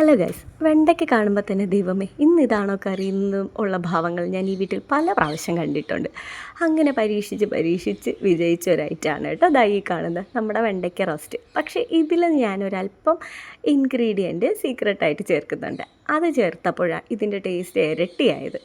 Hello guys വെണ്ടയ്ക്ക് കാണുമ്പോൾ തന്നെ ദൈവമേ ഇന്ന് ഇതാണോ കറി? ഉള്ള ഭാവങ്ങൾ ഞാൻ ഈ വീട്ടിൽ പല പ്രാവശ്യം കണ്ടിട്ടുണ്ട്. അങ്ങനെ പരീക്ഷിച്ച് പരീക്ഷിച്ച് വിജയിച്ച ഒരു ഐറ്റമാണ് കേട്ടോ ദാ ഈ കാണുന്നത്. നമ്മുടെ വെണ്ടയ്ക്ക റോസ്റ്റ് പക്ഷേ ഇതിൽ ഞാനൊരല്പം ഇൻഗ്രീഡിയന്റ് സീക്രട്ടായിട്ട് ചേർക്കുന്നുണ്ട്. അത് ചേർത്തപ്പോഴാണ് ഇതിന്റെ ടേസ്റ്റ് ഇരട്ടിയായത്.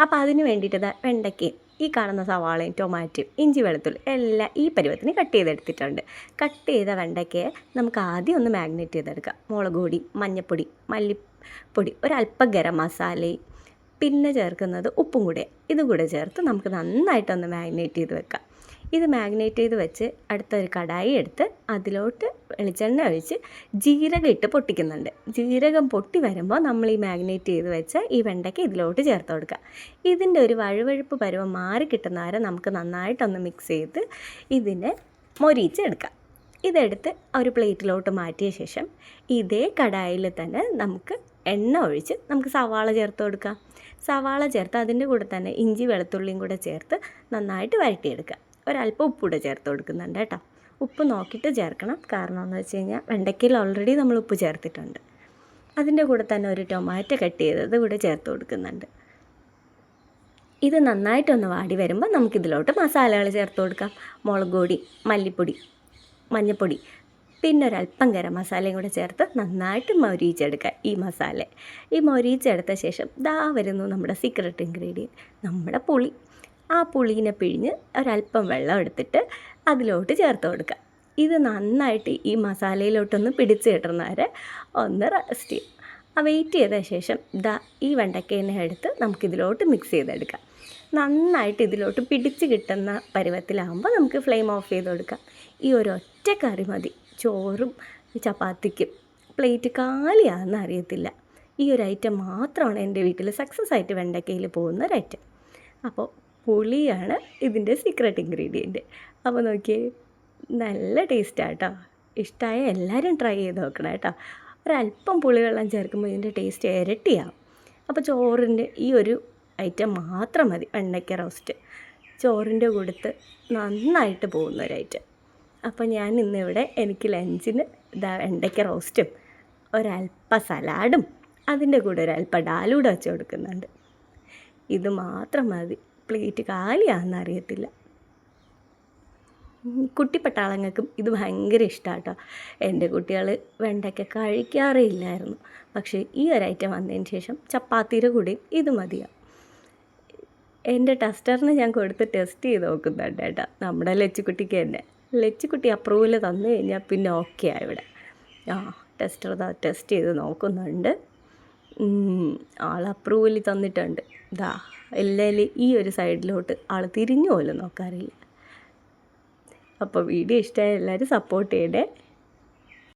അപ്പോൾ അതിന് വേണ്ടിയിട്ട് വെണ്ടയ്ക്കയും ഈ കാണുന്ന സവാളയും ടൊമാറ്റോയും ഇഞ്ചി വെളുത്തുള്ളി എല്ലാം ഈ പരുവത്തിന് കട്ട് ചെയ്തെടുത്തിട്ടുണ്ട്. കട്ട് ചെയ്ത വെണ്ടയ്ക്കയെ നമുക്ക് ആദ്യം ഒന്ന് മാഗ്നേറ്റ് ചെയ്തെടുക്കാം. മുളക് പൊടി മഞ്ഞൾപ്പൊടി മല്ലിപ്പൊടി ഒരല്പം ഗരം മസാലയും പിന്നെ ചേർക്കുന്നത് ഉപ്പും കൂടെ. ഇതും കൂടെ ചേർത്ത് നമുക്ക് നന്നായിട്ടൊന്ന് മാഗ്നേറ്റ് ചെയ്ത് വെക്കാം. ഇത് മാഗ്നേറ്റ് ചെയ്ത് വെച്ച് അടുത്തൊരു കടായി എടുത്ത് അതിലോട്ട് വെളിച്ചെണ്ണ ഒഴിച്ച് ജീരകം ഇട്ട് പൊട്ടിക്കുന്നുണ്ട്. ജീരകം പൊട്ടി വരുമ്പോൾ നമ്മൾ ഈ മാഗ്നേറ്റ് ചെയ്ത് വെച്ച് ഈ വെണ്ടയ്ക്ക് ഇതിലോട്ട് ചേർത്ത് കൊടുക്കുക. ഇതിന്റെ ഒരു വഴുവഴുപ്പ് പരുവം മാറി കിട്ടുന്ന വരെ നമുക്ക് നന്നായിട്ടൊന്ന് മിക്സ് ചെയ്ത് ഇതിനെ മൊരിച്ചെടുക്കാം. ഇതെടുത്ത് ഒരു പ്ലേറ്റിലോട്ട് മാറ്റിയ ശേഷം ഇതേ കടായിൽ തന്നെ നമുക്ക് എണ്ണ ഒഴിച്ച് നമുക്ക് സവാള ചേർത്ത് കൊടുക്കാം. സവാള ചേർത്ത് അതിന്റെ കൂടെ തന്നെ ഇഞ്ചി വെളുത്തുള്ളിയും കൂടെ ചേർത്ത് നന്നായിട്ട് വഴറ്റിയെടുക്കുക. ഒരല്പം ഉപ്പൂടെ ചേർത്ത് കൊടുക്കുന്നുണ്ട് കേട്ടോ. ഉപ്പ് നോക്കിയിട്ട് ചേർക്കണം. കാരണം എന്ന് വെച്ച് കഴിഞ്ഞാൽ വെണ്ടയ്ക്കയിൽ ഓൾറെഡി നമ്മൾ ഉപ്പ് ചേർത്തിട്ടുണ്ട്. അതിന്റെ കൂടെ തന്നെ ഒരു ടൊമാറ്റോ കട്ട് ചെയ്തത് കൂടെ ചേർത്ത് കൊടുക്കുന്നുണ്ട്. ഇത് നന്നായിട്ടൊന്ന് വാടി വരുമ്പോൾ നമുക്കിതിലോട്ട് മസാലകൾ ചേർത്ത് കൊടുക്കാം. മുളക് പൊടി മല്ലിപ്പൊടി മഞ്ഞൾപ്പൊടി പിന്നെ ഒരല്പം ഗരം മസാലയും കൂടെ ചേർത്ത് നന്നായിട്ട് മൊരിയിച്ചെടുക്കുക ഈ മസാല. ഈ മൊരിയിച്ചെടുത്ത ശേഷം ദാ വരുന്നു നമ്മുടെ സീക്രട്ട് ഇൻഗ്രീഡിയന്റ് നമ്മുടെ പുളി. ആ പുളീനെ പിഴിഞ്ഞ് ഒരല്പം വെള്ളം എടുത്തിട്ട് അതിലോട്ട് ചേർത്ത് കൊടുക്കുക. ഇത് നന്നായിട്ട് ഈ മസാലയിലോട്ടൊന്ന് പിടിച്ച് കിട്ടുന്ന വരെ ഒന്ന് റെസ്റ്റ് ചെയ്യും ആ വെയിറ്റ് ചെയ്ത ശേഷം ദാ ഈ വെണ്ടക്കേനെ എടുത്ത് നമുക്കിതിലോട്ട് മിക്സ് ചെയ്തെടുക്കാം. നന്നായിട്ട് ഇതിലോട്ട് പിടിച്ച് കിട്ടുന്ന പരുവത്തിലാകുമ്പോൾ നമുക്ക് ഫ്ലെയിം ഓഫ് ചെയ്ത് കൊടുക്കാം. ഈ ഒരൊറ്റ കറി മതി. ചോറും ചപ്പാത്തിക്കും പ്ലേറ്റ് കാലിയാണെന്ന് അറിയത്തില്ല. ഈ ഒരു ഐറ്റം മാത്രമാണ് എന്റെ വീട്ടിൽ സക്സസ് ആയിട്ട് വെണ്ടക്കയിൽ പോകുന്ന ഒരു ഐറ്റം അപ്പോൾ പുളിയാണ് ഇതിന്റെ സീക്രട്ട് ഇൻഗ്രീഡിയന്റ് അപ്പോൾ നോക്കിയേ നല്ല ടേസ്റ്റാണ് കേട്ടോ. ഇഷ്ടമായ എല്ലാവരും ട്രൈ ചെയ്ത് നോക്കണം കേട്ടോ. ഒരല്പം പുളിവെള്ളം ചേർക്കുമ്പോൾ ഇതിന്റെ ടേസ്റ്റ് ഇരട്ടിയാവും. അപ്പോൾ ചോറിന്റെ ഈ ഒരു ഐറ്റം മാത്രം മതി എണ്ണയ്ക്ക റോസ്റ്റ് ചോറിന്റെ കൊടുത്ത് നന്നായിട്ട് പോകുന്ന ഒരു ഐറ്റം അപ്പോൾ ഞാൻ ഇന്നിവിടെ എനിക്ക് ലഞ്ചിന് ഇതാ വെണ്ടയ്ക്ക റോസ്റ്റും ഒരല്പ സലാഡും അതിന്റെ കൂടെ ഒരല്പ ഡാലൂടെ വെച്ച് കൊടുക്കുന്നുണ്ട്. ഇത് മാത്രം മതി. പ്ലേറ്റ് കാലിയാണെന്ന് അറിയത്തില്ല. കുട്ടിപ്പട്ടാളങ്ങൾക്കും ഇത് ഭയങ്കര ഇഷ്ടമാണ് കേട്ടോ എന്റെ കുട്ടികൾ വെണ്ടയ്ക്ക കഴിക്കാറേ ഇല്ലായിരുന്നു. പക്ഷേ ഈ ഒരു ഐറ്റം വന്നതിന് ശേഷം ചപ്പാത്തിയുടെ കൂടി ഇത് മതിയാവും. എന്റെ ടെസ്റ്ററിന് ഞാൻ കൊടുത്ത് ടെസ്റ്റ് ചെയ്ത് നോക്കുന്നുണ്ട് കേട്ടോ. നമ്മുടെ ലച്ചുക്കുട്ടിക്ക് തന്നെ. ലച്ചുക്കുട്ടി അപ്രൂവൽ തന്നു കഴിഞ്ഞാൽ പിന്നെ ഓക്കെ ആ ഇവിടെ. ആ ടെസ്റ്റർ ടെസ്റ്റ് ചെയ്ത് നോക്കുന്നുണ്ട്. ആൾ അപ്രൂവൽ തന്നിട്ടുണ്ട്. ഇതാ എല്ലാവരും ഈ ഒരു സൈഡിലോട്ട് ആൾ തിരിഞ്ഞു പോലും നോക്കാറില്ല. അപ്പോൾ വീഡിയോ ഇഷ്ടമായ എല്ലാവരും സപ്പോർട്ട് ചെയ്യണേ